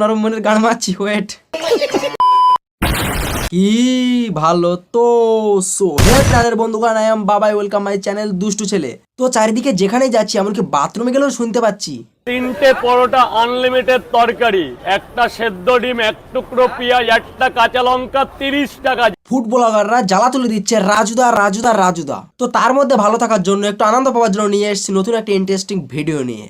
নরম মনের গান মারছি ওয়েট কি ভালো তো সো হে তাদের বন্ধুগণ I am Babai welcome my channel দুষ্টু ছেলে। তো চারিদিকে যেখানেই যাচ্ছি এমনকি বাথরুমে গেলেও শুনতে পাচ্ছি। তিনটে পরোটা আনলিমিটেড তরকারি একটা সেদ্ধ ডিম এক টুকরো পেঁয়াজ একটা কাঁচা লঙ্কা তিরিশ টাকা। ফুড ব্লগাররা জ্বালা তুলে দিচ্ছে রাজুদা রাজুদা রাজুদা। তো তার মধ্যে ভালো থাকার জন্য একটু আনন্দ পাওয়ার জন্য নিয়ে এসেছি নতুন একটা ইন্টারেস্টিং ভিডিও নিয়ে।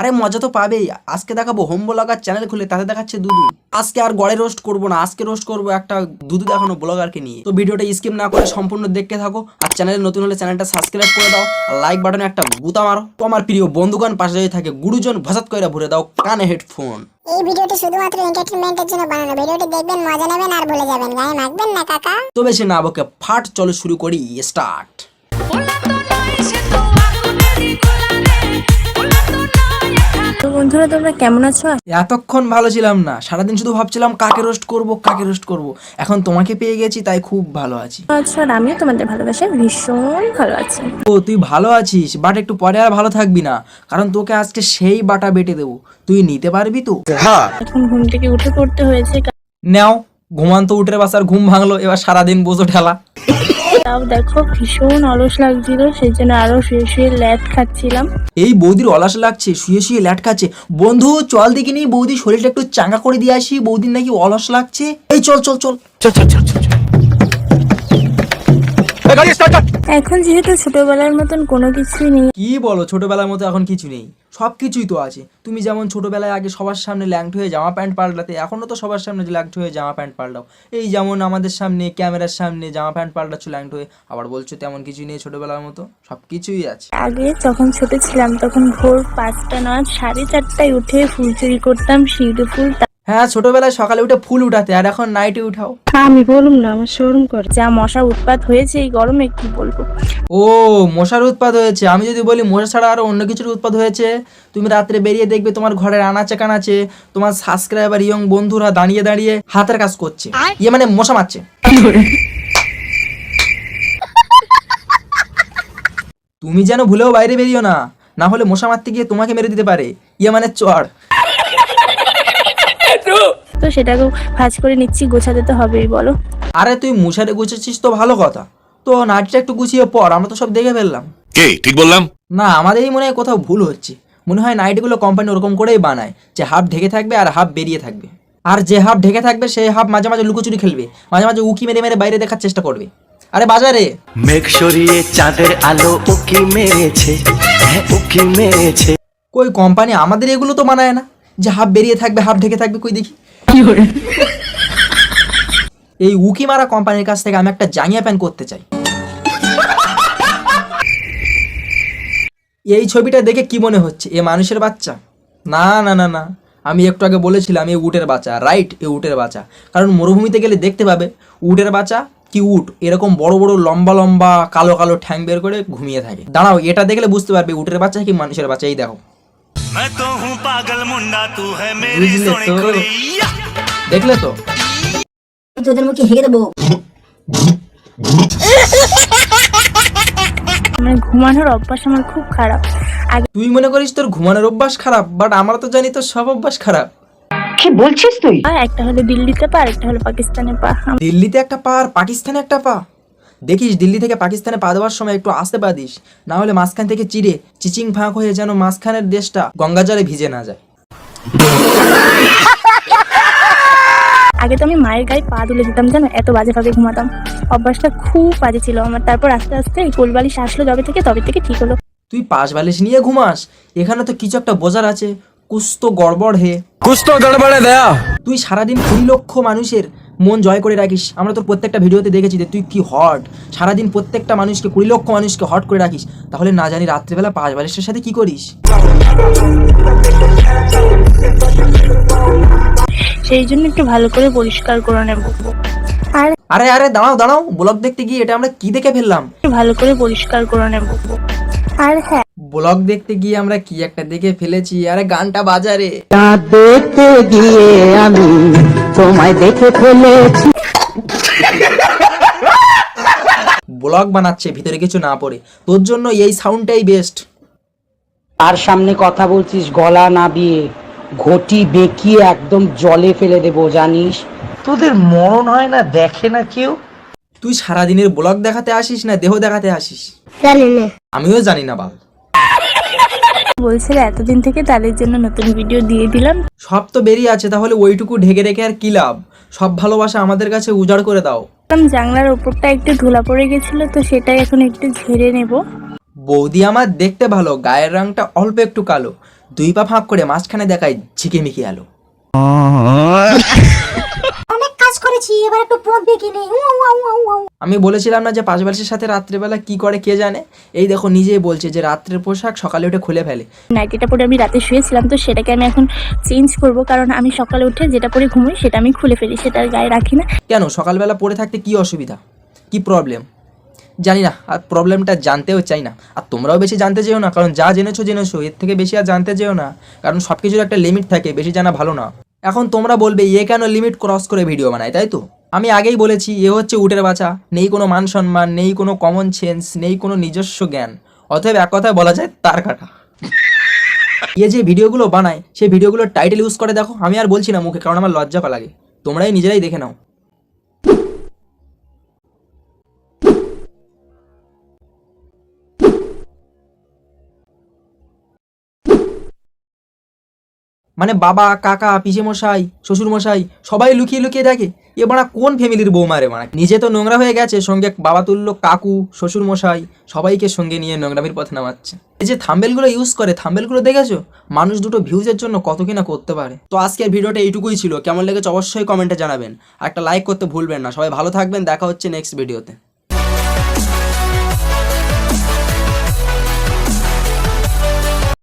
আরে মজা তো পাবেই। আজকে দেখাবো হোম ব্লগার চ্যানেল খুলে তাতে দেখাচ্ছে দুদু। আজকে আর গড়ে রোস্ট করব না আজকে রোস্ট করব একটা দুদু দেখানো ব্লগারকে নিয়ে। তো ভিডিওটা স্কিপ না করে সম্পূর্ণ দেখতে থাকো আর চ্যানেলে নতুন হলে চ্যানেলটা সাবস্ক্রাইব করে দাও। লাইক বাটনে একটা গুতা মারো। তো আমার প্রিয় বন্ধুগণ পাশে যদি থাকে গুরুজন ভাসাত কইরা ভরে দাও কানে হেডফোন এই ভিডিওটি শুধুমাত্র এন্টারটেইনমেন্টের জন্য বানানো। ভিডিওটি দেখবেন মজা নেবেন আর ভুলে যাবেন। গায়ে মাখবেন না কাকা। তো বেশি না বকে ফাট চলো শুরু করি স্টার্ট বন্ধুরা তোমরা কেমন আছো? এতক্ষণ ভালো ছিলাম না। সারাদিন শুধু ভাবছিলাম কাকে রোস্ট করব কাকে রোস্ট করব। এখন তোমাকে পেয়ে গেছি তাই খুব ভালো আছি। আচ্ছা আর আমিও তোমাদের ভালোবাসায় ভীষণ ভালো আছি। ও তুই ভালো আছিস বাট একটু পরে আর ভালো থাকবি না। কারণ তোকে আজকে সেই বাটা বেটে দেবো। তুই নিতে পারবি তো? হ্যাঁ। এখন ঘুম থেকে উঠে পড়তে হয়েছে নাও ঘুমান তো উঠে বাসার ঘুম ভাঙলো। এবার সারাদিন বোঝো ঠেলা। তাও দেখো ভীষণ অলস লাগছিল সেই জন্য আরও শুয়ে শুয়ে ল্যাট খাচ্ছিলাম। এই বৌদির অলস লাগছে শুয়ে শুয়ে ল্যাট খাচ্ছে। বন্ধু চল দেখি নি বৌদি শরীরটা একটু চাঙ্গা করে দিয়ে আসি। বৌদির নাকি অলস লাগছে। এই চল চল চল চল চল। এখন যেহেতু ছোটবেলার মতন কোনো কিছুই নেই। কি বলো ছোটবেলার মতো এখন কিছু নেই। সব কিছুই তো আছে। তুমি যেমন ছোটবেলায় আগে সবার সামনে ল্যাংট হয়ে জামা প্যান্ট পাল্টাতে এখনও তো সবার সামনে ল্যাংট হয়ে জামা প্যান্ট পাল্টাও। এই যেমন আমাদের সামনে ক্যামেরার সামনে জামা প্যান্ট পাল্টাচ্ছ ল্যাংট হয়ে। আবার বলছো তেমন কিছুই নেই ছোটবেলার মতো? সব কিছুই আছে। আগে যখন ছোট ছিলাম তখন ভোর পাঁচটা নয় সাড়ে চারটায় উঠে ফুল চুরি করতাম শিউলি ফুল হ্যাঁ ছোটবেলায় সকালে উঠে ফুল উঠাতে আর এখন নাইটে উঠাও। আমি বলুম না আমার শোরুম করে। যা মশা উৎপাত হয়েছে এই গরমে কি বলব? ও মশার উৎপাদ হয়েছে। আমি যদি বলি মশা ছাড়া আরও অন্য কিছুর উৎপাদ হয়েছে? তুমি রাত্রে বেরিয়ে দেখবে তোমার ঘরের আনাচে কানাচে তোমার সাবস্ক্রাইবার ইয়ং বন্ধুরা দাঁড়িয়ে দাঁড়িয়ে হাতের কাজ করছে। ইয়ে মানে মশা মারছে। তুমি যেন ভুলেও বাইরে বেরিও না না হলে মশা মারতে গিয়ে তোমাকে মেরে দিতে পারে। ইয়ে মানে চড় তো সেটাকেও ভাজ করে নিচ্ছি গোছাতে তো হবেই বলো। আরে তুই মুছারে গুছেছিস তো ভালো কথা। তো নাচটা একটু গুছিয়ে পর আমরা তো সব দেখে ফেললাম। কে? ঠিক বললাম? না আমাদেরই মনে হয় কোথাও ভুল হচ্ছে। মনে হয় নাইটগুলো কোম্পানি ওরকম করেই বানায় যে হাফ ঢেকে থাকবে আর হাফ বেরিয়ে থাকবে। আর যে হাফ ঢেকে থাকবে সেই হাফ মাঝে মাঝে লুকোচুরি খেলবে মাঝে মাঝে উকি মেরে মেরে বাইরে দেখার চেষ্টা করবে। আরে বাজারে মেঘ সরিয়ে চাঁদের আলো উকি মেরেছে হ্যাঁ উকি মেরেছে। কই কোম্পানি আমাদের এগুলো তো বানায় না? যে হাফ বেরিয়ে থাকবে হাফ ঢেকে থাকবে কই দেখি। এই উকি মারা কোম্পানির কাছ থেকে আমি একটা জাঙ্গিয়া প্যান্ট করতে চাই। এই ছবিটা দেখে কি মনে হচ্ছে? এ মানুষের বাচ্চা? না না না না। আমি একটু আগে বলেছিলাম এ উটের বাচ্চা। রাইট এ উটের বাচ্চা। কারণ মরুভূমিতে গেলে দেখতে পাবে উটের বাচ্চা কি উট? এরকম বড় বড় লম্বা লম্বা কালো কালো ঠ্যাং বের করে ঘুমিয়ে থাকে। দাঁড়াও এটা দেখলে বুঝতে পারবে উটের বাচ্চা কি মানুষের বাচ্চা? এই দেখো। मैं तो हूँ पागल मुंडा तू है বুঝলে তো দেখলে তো তোদের মুখে হেগে দেবো মানে ঘুমানোর অভ্যাস আমার খুব খারাপ আগে তুই মনে করিস তোর ঘুমানোর অভ্যাস খারাপ বাট আমরা তো জানি তোর সব অভ্যাস খারাপ একটা হলো দিল্লিতে পা একটা হলো পাকিস্তানে পা আম- দিল্লিতে একটা পা আর পাকিস্তানে একটা পা দেখিস দিল্লি থেকে পাকিস্তানে পা দেওয়ার সময় একটু আসতে পা দিস না হলে মাঝখান থেকে চিড়ে চিচিং ফাঁক হয়ে যেন মাঝখানের দেশটা গঙ্গা জলে ভিজে না যায়। আগে তো আমি মায়ের গায়ে পা তুলে দিতাম জানো? এত বাজে ভাবে ঘুমাতাম। অভ্যাসটা খুব বাজে ছিল আমার। তারপর আস্তে আস্তে এই কোলবালিশ আসলো যবে থেকে তবে থেকে ঠিক হলো। তুই পাশ বালিশ নিয়ে ঘুমাস এখানে তো কিছু একটা বোঝার আছে। কুস্ত গড়বড় হে। কুছ তো গড়বড়ে দেয়া। তুই সারাদিন কুড়ি লক্ষ মানুষের মন জয় করে রাখিস। আমরা তোর প্রত্যেকটা ভিডিওতে দেখেছি যে তুই কি হট সারাদিন প্রত্যেকটা মানুষকে কুড়ি লক্ষ মানুষকে হট করে রাখিস। তাহলে না জানি রাত্রেবেলা পাঁচ বালিশের সাথে কি করিস? সেই জন্য একটু ভালো করে পরিষ্কার করে নেব। আর আরে আরে দাঁড়াও দাঁড়াও। ব্লগ দেখতে গিয়ে এটা আমরা কি দেখে ফেললাম? একটু ভালো করে পরিষ্কার করে নেব। আর হ্যাঁ ব্লগ দেখতে গিয়ে আমরা কি একটা দেখে ফেলেছি? আরে গানটা বাজারে দেখতে গিয়ে আমি তোমায় দেখে ফেলেছি। ব্লগ বানাচ্ছে ভিতরে কিছু না পড়ে। তোর জন্য এই সাউন্ডটাই বেস্ট আর সামনে কথা বলছিস গলা না নাবিয়ে। ঘটি বেঁকিয়ে একদম জলে ফেলে দেবো জানিস? তোদের মরণ হয় না দেখে না কেউ? তুই সারাদিনের ব্লগ দেখাতে আসিস না দেহ দেখাতে আসিস? জানি না। আমিও জানি না বাল। বলছিল এতদিন থেকে তাদের জন্য নতুন ভিডিও দিয়ে দিলাম। সব তো বেরিয়ে আছে তাহলে ওইটুকু ঢেকে রেখে আর কি লাভ? সব ভালোবাসা আমাদের কাছে উজাড় করে দাও। জানলার ওপরটা একটু ধুলা পড়ে গেছিল তো সেটাই এখন একটু ঝেড়ে নেব। বৌদি আমার দেখতে ভালো গায়ের রংটা অল্প একটু কালো। দুই পা ফাঁক করে মাঝখানে দেখায় ঝিকিমিকি আলো। করেছি এবার একটু পড়বে কিনে আমি বলেছিলাম না যে পাঁচ বালিশের সাথে রাত্রেবেলা কি করে কে জানে? এই দেখো নিজেই বলছে যে রাত্রের পোশাক সকালে উঠে খুলে ফেলে। নাইটিটা পরে আমি রাতে শুয়েছিলাম তো সেটাকে আমি এখন চেঞ্জ করব কারণ আমি সকালে উঠে যেটা পরে ঘুমোই সেটা আমি খুলে ফেলি সেটা আর গায়ে রাখি না। কেন? সকালবেলা পরে থাকতে কি অসুবিধা? কি প্রবলেম জানি না আর প্রবলেমটা জানতেও চাই না। আর তোমরাও বেশি জানতে চেও না কারণ যা জেনেছো জেনেছো। এর থেকে বেশি আর জানতে চেও না কারণ সব কিছুর একটা লিমিট থাকে বেশি জানা ভালো না। এখন তোমরা বলবে, এ কেন লিমিট ক্রস করে ভিডিও বানায়? তাই তো? আমি আগেই বলেছি, এ হচ্ছে উটের বাছা নেই কোনো মান সম্মান, নেই কোনো কমন সেন্স নেই কোনো নিজস্ব জ্ঞান। অতএব এক কথায় বলা যায়, তার কাটা। এ যে ভিডিওগুলো বানায়, সেই ভিডিওগুলোর টাইটেল ইউজ করে দেখো। আমি আর বলছি না মুখে, কারণ আমার লজ্জা লাগে তোমরাই নিজেরাই দেখে নাও। মানে বাবা, কাকা পিসে মশাই শ্বশুর মশাই সবাই লুকিয়ে লুকিয়ে দেখে, এ বাড়া কোন ফ্যামিলির বৌমা রে মানে নিজে তো নোংরা হয়ে গেছে, সঙ্গে বাবা তুল্য, কাকু শ্বশুর মশাই সবাইকে সঙ্গে নিয়ে নোংরামির পথে নামাচ্ছে। এই যে থাম্বেলগুলো ইউজ করে, থাম্বেলগুলো দেখেছ? মানুষ দুটো ভিউজের জন্য কত কিনা করতে পারে। তো আজকের ভিডিওটা এইটুকুই ছিল, কেমন লেগেছে অবশ্যই কমেন্টে জানাবেন। একটা লাইক করতে ভুলবেন না। সবাই ভালো থাকবেন, দেখা হচ্ছে নেক্সট ভিডিওতে